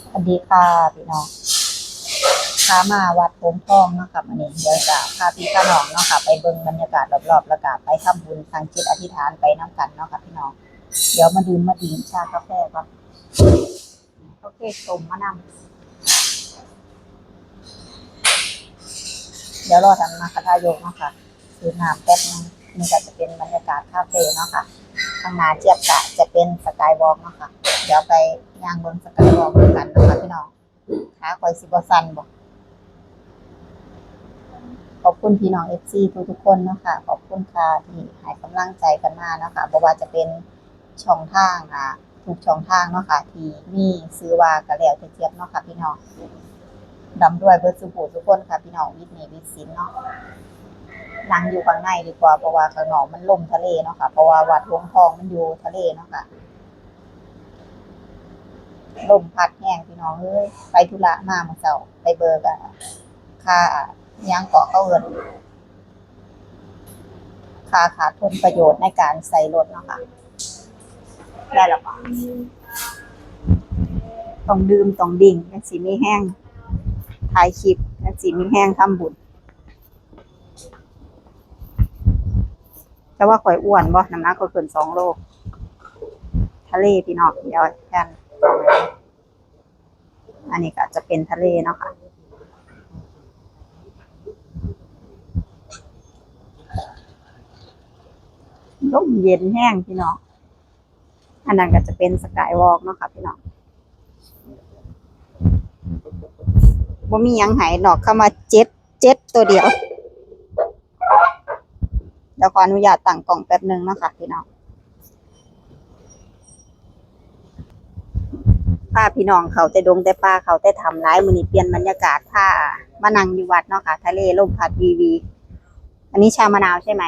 สวัสดีค่ะพี่น้องขามาวัดโพงทองเนาะค่ะวันนี้เดี๋ยวจะพาพี่พาน้องเนาะค่ะ ไปเบิ่งบรรยากาศรอบๆแล้วก็ไปทำบุญทางจิตอธิษฐานไปน้ำกันเนาะค่ะพี่น้อง เดี๋ยวมาดื่มมาดื่มชากาแฟก่อนโอเคชมมะนำเดี๋ยวรอทำมาคาทายกเนาะค่ะซื้อน้ำแป๊บนึงนี่ก็จะเป็นบรรยากาศคาเฟ่เนาะค่ะข้างหน้าเจียบกะจะเป็นสกายวอล์กเนาะค่ะ เดี๋ยวไปย่างบนสกายวอล์กด้วยกันนะคะพี่น้องขาคอยซิบซันบอกขอบคุณพี่น้องเอฟซีทุกทุกๆคนเนาะค่ะขอบคุณค่ะที่ให้กำลังใจกันมาเนาะค่ะบ่ว่าจะเป็นช่องทางอะทุกช่องทางเนาะค่ะที่มีซื้อว่ากระแล้วเจี๊ยบเนาะค่ะพี่น้องดำด้วยเบิร์ดสุภูทุกคนค่ะพี่น้องวิทย์นีวิทย์สินเนาะนั่งอยู่ข้างในดีกว่าเพราะว่าข้างนอกมันลมทะเลเนาะค่ะเพราะว่าวัดหลวงทองมันอยู่ทะเลเนาะค่ะ ลมพัดแห้งพี่น้องเอ้ยไปธุระมาเมื่อเช้าไปเบิกอะค่าย่างเกาะเข้าเอินค่าขาดทุนประโยชน์ในการใส่รถเนาะค่ะ ได้แล้วปะต้องดื่มต้องดิ่งยังสีมีแห้งถ่ายคลิปยังสีมีแห้งทำบุญแต่ว่าข่อยอ้วนบ่น้ำหนักก็เกินสองโลทะเลพี่น้องเดี๋ยวแทน อันนี้ก็จะเป็นทะเลเนาะค่ะลมเย็นแห้งพี่น้อง อันนั้นก็จะเป็นสกายวอล์กเนาะค่ะพี่น้องบ่มียังหายนอกเข้ามาเจ็ดเจ็ดตัวเดียวเดี๋ยวขออนุญาตตั้งกล่องแป๊บหนึ่งเนาะคะพี่น้อง พาพี่น้องเขาแต่ดงแต่ป่าเขาแต่ทำร้ายมือนี้เปลี่ยนบรรยากาศถ้ามานั่งอยู่วัดเนาะค่ะทะเลลมพัดวีวี อันนี้ชามะนาวใช่ไหม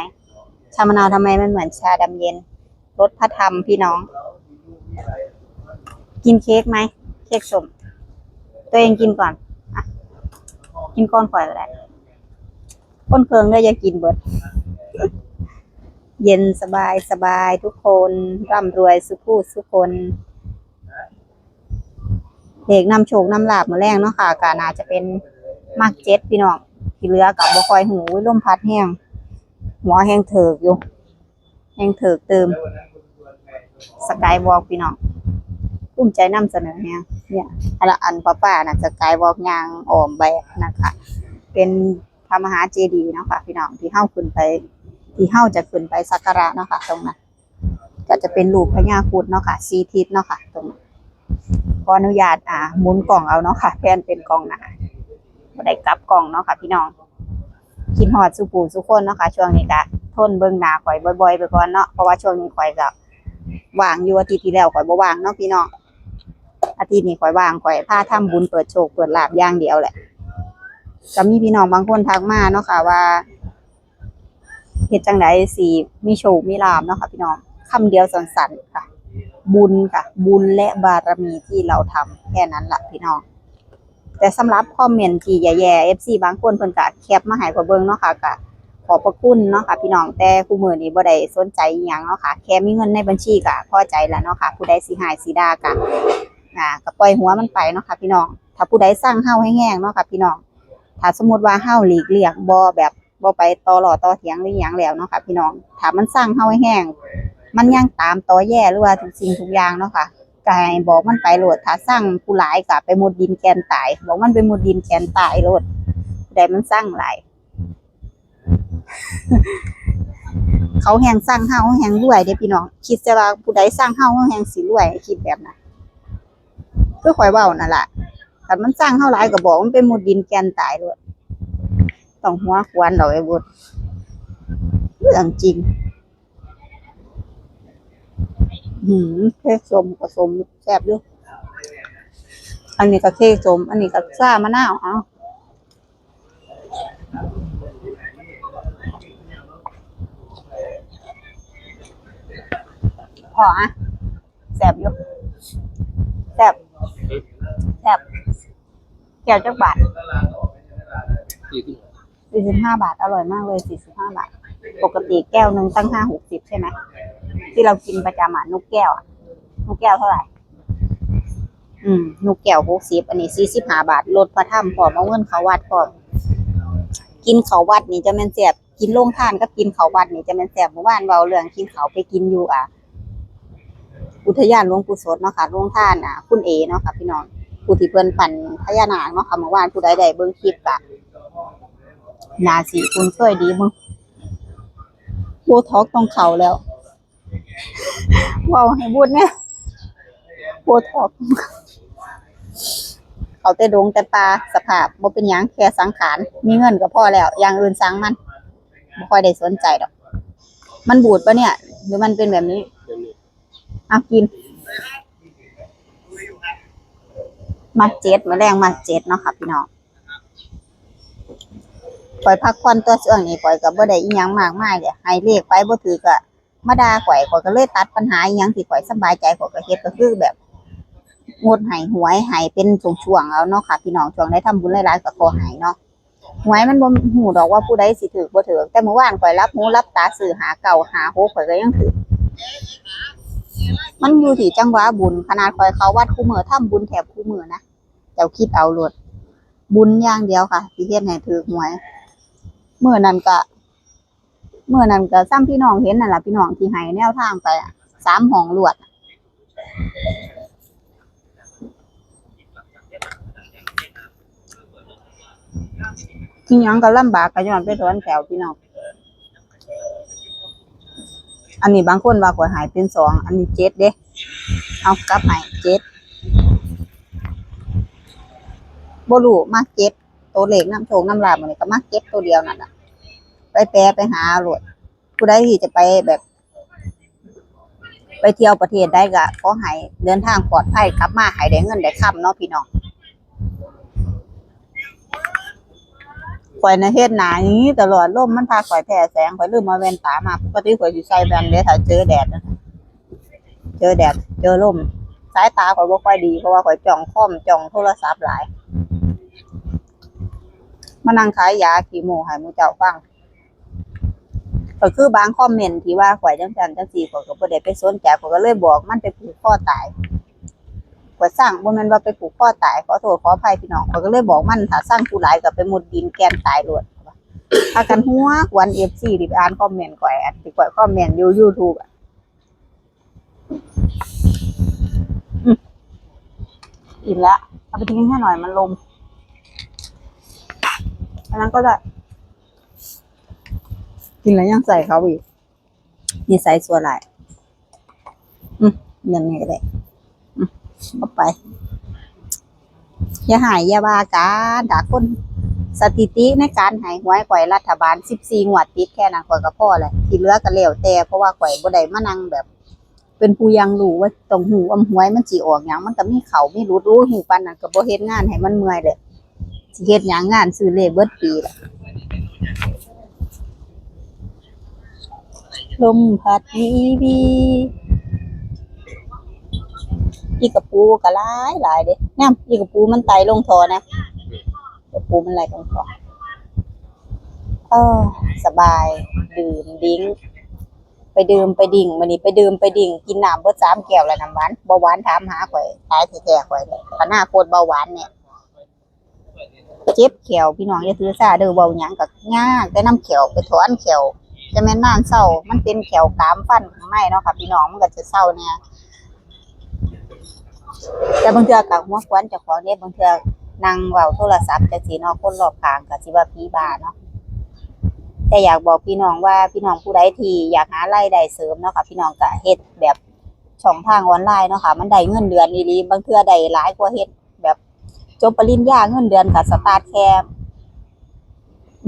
ชามะนาวทำไมมันเหมือนชาดำเย็นรสพระธรรมพี่น้อง กินเค้กไหม เค้กสม ตัวเองกินก่อนอะกินก้อนข่อยก็ได้ก้นเคืองเลยอย่ากินเบิด เย็นสบายสบายทุกคน ร่ำรวยสุขูสุขคน เด็กนำโชคนำลาบมาแรงเนาะค่ะกานาจะเป็นมากเจ็ดพี่น้องที่เหลือกับบคอยหูวิลมพัดแห้งหัวแห้งเถิกอยู่แห้งเถิกเติมสกายวอล์กพี่น้องภูมิใจนำเสนอเนี่ยเนี่ยอันละอันป้าป้าน่ะสกายวอล์กยางออมไปนะคะเป็นพระมหาเจดีย์เนาะค่ะพี่น้องที่เข้าขึ้นไป ที่เฮาจะขึ้นไปสักการะเนาะค่ะตรงนั้นก็จะเป็นรูปพญาคุดเนาะค่ะสีทิศเนาะค่ะตรงนั้น ขออนุญาตอ่าหมุนกล่องเอาเนาะค่ะ แทนเป็นกล่องนะคะบ่ได้กลับกล่องเนาะค่ะ พี่น้องคิดฮอดสุปูสุคนเนาะค่ะ ช่วงนี้ก็ทนเบิ่งหน้าข่อยบ่อย ๆ ไปก่อนเนาะเพราะว่าช่วงนี้ข่อยก็ว่างอยู่อาทิตย์ที่แล้วข่อยบ่ว่างเนาะพี่น้องอาทิตย์นี้ข่อยว่างข่อยพาทำบุญเปิดโชคเปิดลาบอย่างเดียวแหละก็มีพี่น้องบางคนทักมาเนาะค่ะว่าเฮ็ดจังไดสิมีโชคมีลาภเนาะค่ะ พี่น้องคำเดียวสั้นๆค่ะ บุญค่ะ บุญและบารมีที่เราทำแค่นั้นล่ะพี่น้อง แต่สำหรับคอมเมนต์ที่แย่ๆ FC บางคนเพิ่นก็แคปมาให้ขอยเบิ่งเนาะค่ะก็ขอบพระคุณเนาะค่ะพี่น้องแต่คู่มือนี้บ่ได้สนใจอีหยังเนาะค่ะแค่มีเงินในบัญชีก็พอใจแล้วเนาะค่ะผู้ใดสิหายสิดาก็อ่าก็ปล่อยหัวมันไปเนาะค่ะพี่น้อง ถ้าผู้ใดสร้างเฮาให้แห้งเนาะค่ะพี่น้อง ถ้าสมมุติว่าเฮาหลีกเลี่ยงบ่แบบบ่ไปต่อหล่อต่อเถียงหรือหยังแล้วเนาะค่ะพี่น้องถ้ามันสร้างเฮาให้แห้ง มันยังตามต่อแย่หรือว่าทุกสิ่งทุกอย่างเนาะค่ะก็ให้บอกมันไปโหลดถ้าสร้างผู้หลายก็ไปหมดดินแกนตาย บอกมันไปหมดดินแกนตายโลดผู้ใดมันสร้างหลายเขาแหงสร้างเฮาแหงรวยเด้พี่น้องคิดจะว่าผู้ใดสร้างเฮาแหงสิรวยคิดแบบนั้นคือข่อยเว้านั่นแหละถ้ามันสร้างเฮาหลายก็บอกมันไปหมดดินแกนตายโลดต้องหัวควนดอกไอ้บุตรเรื่องจริง หืมเค้กสมกับสมแซ่บอยู่อันนี้ก็เค้กสม อันนี้ก็ซ่ามะนาวเอาพออะแซ่บอยู่แซ่บแซ่บแก้วจักบาทสี่สิบห้าบาท อร่อยมากเลยสี่สิบห้าบาท ปกติแก้วหนึ่งตั้งห้าหกสิบใช่ไหม ที่เรากินประจำอะนกแก้วอะนกแก้วเท่าไหร่ อืมนกแก้วหกสิบอันนี้สี่สิบห้าบาทลดพระถ้ำพร้อมเอาเงินเขาวัดพร้อมกินเขาวัดนี่จะแม่นแซ่บกินโรงท่านกับกินเขาวัดนี่จะแม่นแซ่บเมื่อวานเว้าเรื่องกินเขาไปกินอยู่อะ อุทยานหลวงปู่สดเนาะค่ะโรงท่านอะ คุณเอเนาะค่ะพี่น้องผู้ที่เพิ่นปั่นพญานาคเนาะค่ะเมื่อวานผู้ใดได้เบิ่งคลิปก็นาสิคุณเคยดีมึงโบท็อกต้องเขาแล้ว ว้าให้บุญเนี่ยโบท็อกเขาแต่ดงแต่ปลาสภาพบ่เป็นหยังแค่สังขาร มีเงินก็พอแล้ว อย่างอื่นสั่งมันบ่ค่อยได้สนใจดอก มันบูดปะเนี่ย หรือมันเป็นแบบนี้เดี๋ยวนี้เอากิน มาเจ็ดมาแรงมาเจ็ดเนาะค่ะพี่น้องปล่อยพักผ่อนตัวเสื่องนี่ปล่อยกับบ่ได้อีหยังมากมายเดี๋ยวให้เลขไปบ่ถือก็ มาด่าข่อยข่อยก็เลยตัดปัญหาอีหยังที่ข่อยสบายใจข่อยก็เฮ็ดก็คือแบบ งดให้หวยให้เป็นช่วงๆเอาเนาะค่ะพี่น้องช่วงได้ทำบุญหลายๆก็ขอให้เนาะหวยมันบ่ฮู้ดอกว่าผู้ใดสิถือบ่ถือแต่เมื่อวานข่อยรับหูรับตาซื้อหาเก่าหาโหข่อยก็ยังถือมันอยู่ที่จังหวะบุญขนาดคอยเขาวัดคู่มือทำบุญแถบคู่มือนะเจ้าคิดเอาโลดบุญอย่างเดียวค่ะที่เฮ็ดให้ถือหวยเมื่อนั้นก็ เมื่อนั้นก็ซ้ำพี่น้องเห็นนั่นล่ะพี่น้องที่ให้แนวทางไปอะสามห้องลวดที่ยังก็ลำบากก็ย้อนไปสวนแถวพี่น้อง อันนี้บางคนว่าข่อยหายเป็นสอง อันนี้เจ็ดเด้ เอากลับใหายเจ็ดบ่รู้มากเจ็ดตัวเลขน้ำโชงน้ำลาบมันนี่ก็มากเจ็ดตัวเดียวนั่นแหละ ไปแปลไปหาหลดผู้ใดที่จะไปแบบ ไปเที่ยวประเทศได้ก็ขอให้เดินทางปลอดภัยกลับมาให้ได้เงินได้ค่ำเนาะพี่น้องข่อยในเฮ็ดหนาอย่างนี้ตลอดลมมันพาข่อยแพ้แสงข่อยลืมมาแว่นตามาปกติข่อยสิใส่แว่นเด้ถ้าเจอแดดเจอแดด เจอลมสายตาข่อยบ่ค่อยดีเพราะว่าข่อยจ้องคอมจ้องโทรศัพท์หลายมานั่งขายยาขี้โมให้หมู่เจ้าฟัง ก็คือบางคอมเมนต์ที่ว่าข่อยจังซั่นจังซี่ข่อยก็บ่ได้ไปสนใจข่อยก็เลยบอกมันไปผูกคอตายข่อยสร้างบ่แม่นว่าไปผูกคอตายขอโทษขออภัยพี่น้องข่อยก็เลยบอกมันถ้าสร้างผู้หลายก็ไปมุดดินแกนตายโลดพากันหัวกวน FC ที่ไปอ่านคอมเมนต์ข่อยอันที่ข่อยคอมเมนต์อยู่ YouTube อะอิ่มแล้วเอาไปทิ้งให้หน่อยมันลมอันนั้นก็ได้ กินแล้วยังใส่เขาอีกนี่ใส่ส่วนหลอืมเงินนี่ก็ได้อืมเอาไป อย่าหายอย่าบากันด่าคนสถิติในการหายหวยข่อยรัฐบาล 14งวดติดแค่นั้นข่อยก็พอแหละที่เหลือก็แล้วแต่เพราะว่าข่อยบ่ได้มานั่งแบบ เป็นผู้ยังรู้ว่าตรงหูอำหวยมันสิออกหยังมันก็มีเขามีรู้รู้หูปานนั้นก็บ่เฮ็ดงานให้มันเมื่อยเลยสิเฮ็ดหยังงานซื้อเลขเบิดปีแหละ ลมพัดวีวีอีกระปูก็หลายหลายเด้นี่ยอีกระปูมันไตลงทอนะกระปูมันไหลลงทอเออสบาย ดื่มดิ้งไปดื่มไปดิ่งวันนี้ไปดื่มไปดิ่งกินน้ำเบิดสามแก้วแล้วน้ำหวานเบาหวานถามหาข่อยตายแท้ๆข่อยเลยขนาดโคตรเบาหวานเนี่ยเจ็บแขวพี่น้องอย่าถือซาเด้อเบาหยังก็ยากแต่น้ำแขวไปถอนแขว จะแม่นนานเศร้า มันเป็นแขวกามฟันข้างในเนาะค่ะ พี่น้องมันก็จะเศร้าเนี่ยแต่บางเทื่อกับหัวควันจ้าของเนี่ยบางเทื่อนั่งเว้าโทรศัพท์จังซี่เนาะคนรอบข้างก็สิว่าผีบ้าเนาะแต่อยากบอกพี่น้องว่าพี่น้องผู้ใดที่อยากหารายได้เสริมเนาะค่ะพี่น้องก็เฮ็ดแบบช่องทางออนไลน์เนาะค่ะ มันได้เงินเดือนอีหลีบางเทื่อได้หลายกว่าเฮ็ดแบบจบปริญญาเงินเดือนก็สตาร์ทแค่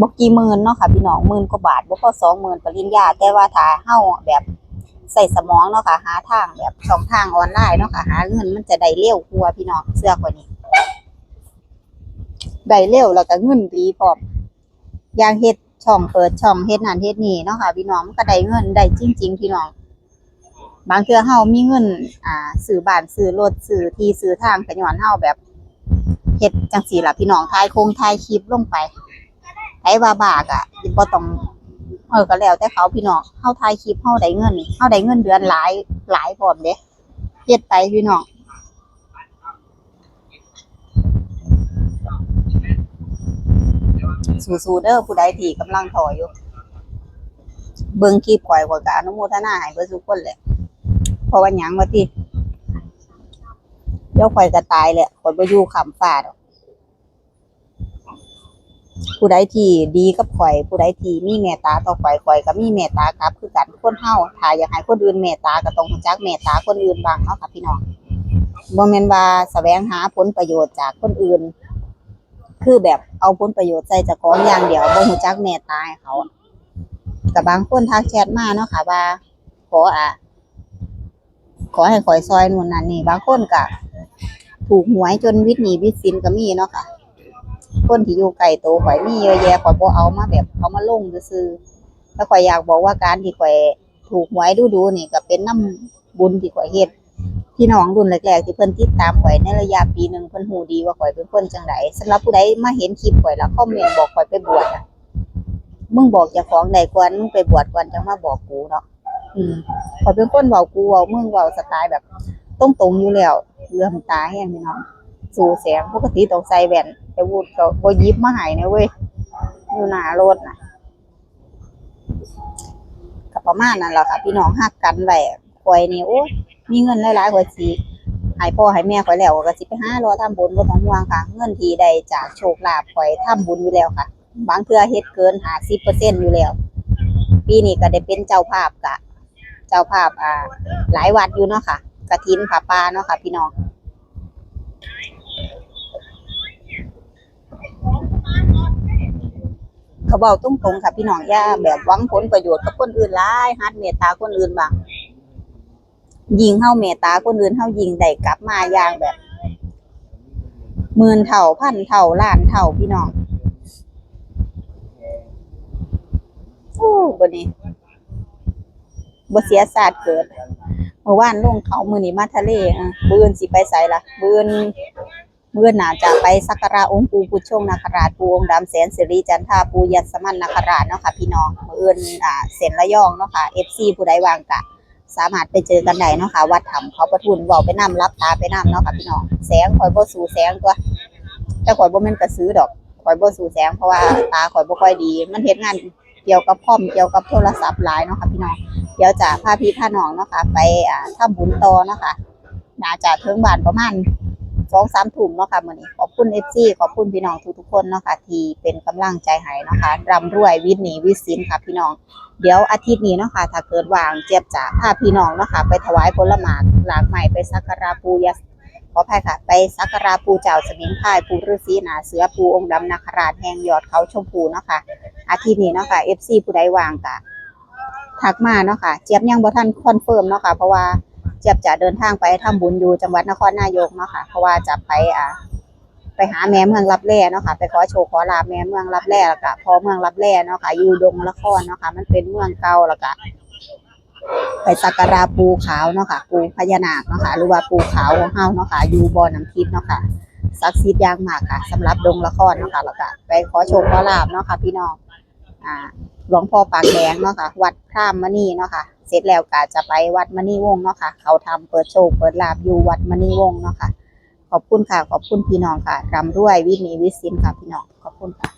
บ่กี่หมื่นเนาะค่ะพี่น้องหมื่นกว่าบาทบ่พอสองหมื่นปริญญาแต่ว่าถ้าเฮ้าแบบใส่สมองเนาะค่ะหาทางแบบช่องทางออนไลน์เนาะค่ะหาเงินมันจะได้เร็วกว่าพี่น้องเสื้อกว่านี้ได้เร็วแล้วก็เงินดีพร้อมอย่างเฮ็ดช่องเปิดช่องเฮ็ดนั่นเฮ็ดนี่เนาะค่ะพี่น้องมันก็ได้เงินได้จริง ๆ พี่น้องบางเทื่อเฮามีเงิน อ่าซื้อบ้านซื้อรถซื้อที่ซื้อทางก็ย้อนเฮาแบบเฮ็ดจังซี่ล่ะพี่น้องถ่ายโครงถ่ายคลิปลงไป ไอ้ว่าบากอะยิ่งต้องเออก็แล้วแต่เขาพี่น้องเข้าทายคลิปเฮาได้เงินเข้าได้เงินเดือนหลายหลายพร้อมเด้เฮ็ดไปพี่น้องสูสูเด้อผู้ใดที่กำลังถอยอยู่ เบิ่งคลิปข่อยข่ายก็นุโมทนาให้เบิ่ทุกคนเลยเพราะว่ายังมาที่เดี๋ยวข่อยก็ตายเลยข่อยบ่อยู่ขำฟาดอ ผู้ใดที่ดีกับข่อย ผู้ใดที่มีเมตตาต่อข่อยข่อยก็มีเมตตากลับ คือกันคนเฮาถ้าอยากให้คนอื่นเมตตาก็ต้องรู้จักเมตตาคนอื่นบ้างเนาะค่ะพี่น้องบ่แม่นว่าแสวงหาผลประโยชน์จากคนอื่น คือแบบเอาผลประโยชน์ใส่จ้าของอย่างเดียวบ่รู้จักเมตตาเขากับบางคนทักแชทมาเนาะค่ะว่า ขออะขอให้ข่อยซอยนู่นนั่นนี่ บางคนก็ถูกหวยจนวิตหนีวิตสินก็มีเนาะค่ะ คนที่อยู่ไกลตัวข่อยมีเยอะแยะข่อยบ่เอามาแบบเอามาลงซื่อๆแล้วข่อยอยากบอกว่าการที่ข่อยถูกหวยดูๆนี่ก็เป็นน้ำบุญที่ข่อยเฮ็ดพี่น้องรุ่นแรกๆที่เพิ่นติดตามข่อยในระยะปีหนึ่งเพิ่นฮู้ดีว่าข่อยเป็นคนจังไดสำหรับผู้ใดมาเห็นคลิปข่อยแล้วคอมเมนต์บอกข่อยไปบวชอะมึงบอกจ้าของได้ก่อนมึงไปบวชก่อนจังมาบอกกูเนาะอืมข่อยเป็นคนเว้ากูเว้ามึงเว้าสไตล์แบบตรงๆอยู่แล้วเรื่องตาแห้งพี่น้อง สู่แสงปกติต้องใส่แว่นแต่วูดก็บ่ยิบมาให้นะเว้ยอยู่หน้ารถนะก็ประมาณนั้นแหละค่ะ พี่น้องฮักกันไว้ข่อยนี่โอ้มีเงินหลายๆข่อยสิให้พ่อให้แม่ข่อยแล้วก็สิไปห้ารอทำบุญบ่ต้องห่วงค่ะ เงินที่ได้จากโชคลาภข่อยทำบุญอยู่แล้วค่ะ บางเทื่อเฮ็ดเกิน50%อร์เซ็นอยู่แล้ว ปีนี้ก็ได้เป็นเจ้าภาพกะ เจ้าภาพอ่า หลายวัดอยู่เนาะค่ะกฐินผาป่าเนาะค่ะ พี่น้อง เขาเบาตรงๆค่ะพี่น้องย่าแบบหวังผลประโยชน์กับคนอื่นหลายฮัดเมตตาคนอื่นบ้างยิงเฮาเมตตาคนอื่นเฮายิงได้กลับมาอย่างแบบหมื่นเท่าพันเท่าล้านเท่าพี่น้องโอ้บนี้บเสียศาสตร์เกิดเมื่อวานลงเขามือนี้มาทะเลอะมื้อนสิไปไสล่ะมื้อน เมื่อนาจะไปสักการะองค์ปู่พุทชงนาคราชปู่องค์ดำแสนสิริจันทาปู่ยัสมันนาคราชเนาะค่ะพี่น้องเมื่ออื่นอ่าเส้นระยองเนาะค่ะ FC ผู้ใดวางกะ สามารถไปเจอกันได้เนาะค่ะวัดถ้ำเขาประทุนเว้าไปนํรับตาไปนํเนาะค่ะพี่น้องแสงข่อยบ่สู่แสงตัวแต่ข่อยบ่แม่นกระซื้อดอกข่อยบ่สู่แสงเพราะว่าตาข่อยบ่ค่อยดี มันเฮ็ดงานเกี่ยวกับคอมเกี่ยวกับโทรศัพท์หลายเนาะค่ะพี่น้องเดี๋ยวจะพาพี่พาน้องเนาะค่ะไปอ่าทำบุญต่อเนาะค่ะน่าจะถึงบ้านประมาณ สองสามถุ่มเนาะค่ะมื้อนี้ขอบคุณเอฟซีขอบคุณพี่น้องทุกๆคนเนาะค่ะที่เป็นกำลังใจให้เนาะค่ะร่ำรวยวิทย์หนีวิทย์สินค่ะพี่น้อง เดี๋ยวอาทิตย์นี้เนาะค่ะถ้าเกิดวางเจี๊ยบจะพาพี่น้องเนาะค่ะไปถวายผลหมากหลากใหม่ไปสักการะปูยสขออภัยค่ะ ไปสักการะปูเจ้าสมิงพายปูฤาษีนาเสือปูองค์ดำนาคราชแห่งยอดเขาชมพูเนาะค่ะอาทิตย์นี้เนาะค่ะเอฟซีผู้ใดวางกะทักมาเนาะค่ะเจี๊ยบยังบ่ทันคอนเฟิร์มเนาะค่ะเพราะว่า เจี๊ยบจะเดินทางไปทำบุญอยู่จังหวัดนครนายกเนาะค่ะ เพราะว่าจะไปอ่าไปหาแม่เมืองรับแร่เนาะค่ะ ไปขอโชว์ขอลาแม่เมืองรับแร่แล้วก็พอเมืองรับแร่เนาะค่ะ อยู่ดงละครเนาะค่ะ มันเป็นเมืองเก่าแล้วก็ไปสักการะปูขาวเนาะค่ะ ปูพญานาคเนาะค่ะ หรือว่าปูขาวของเฮาเนาะค่ะ อยู่บ่อน้ำทิพย์เนาะค่ะศักดิ์สิทธิ์อย่างมากค่ะสำหรับดงละครเนาะค่ะแล้วก็ไปขอโชว์ขอลาบเนาะค่ะ พี่น้องอ่าหลวงพ่อปากแดงเนาะค่ะ วัดพรามมณีเนาะค่ะ เสร็จแล้วก็จะไปวัดมณีวงศ์เนาะค่ะ เขาทำเปิดโชว์เปิดลาบอยู่วัดมณีวงศ์เนาะค่ะ ขอบคุณค่ะ ขอบคุณพี่น้องค่ะรำรวยวินีวิสินค่ะพี่น้อง ขอบคุณค่ะ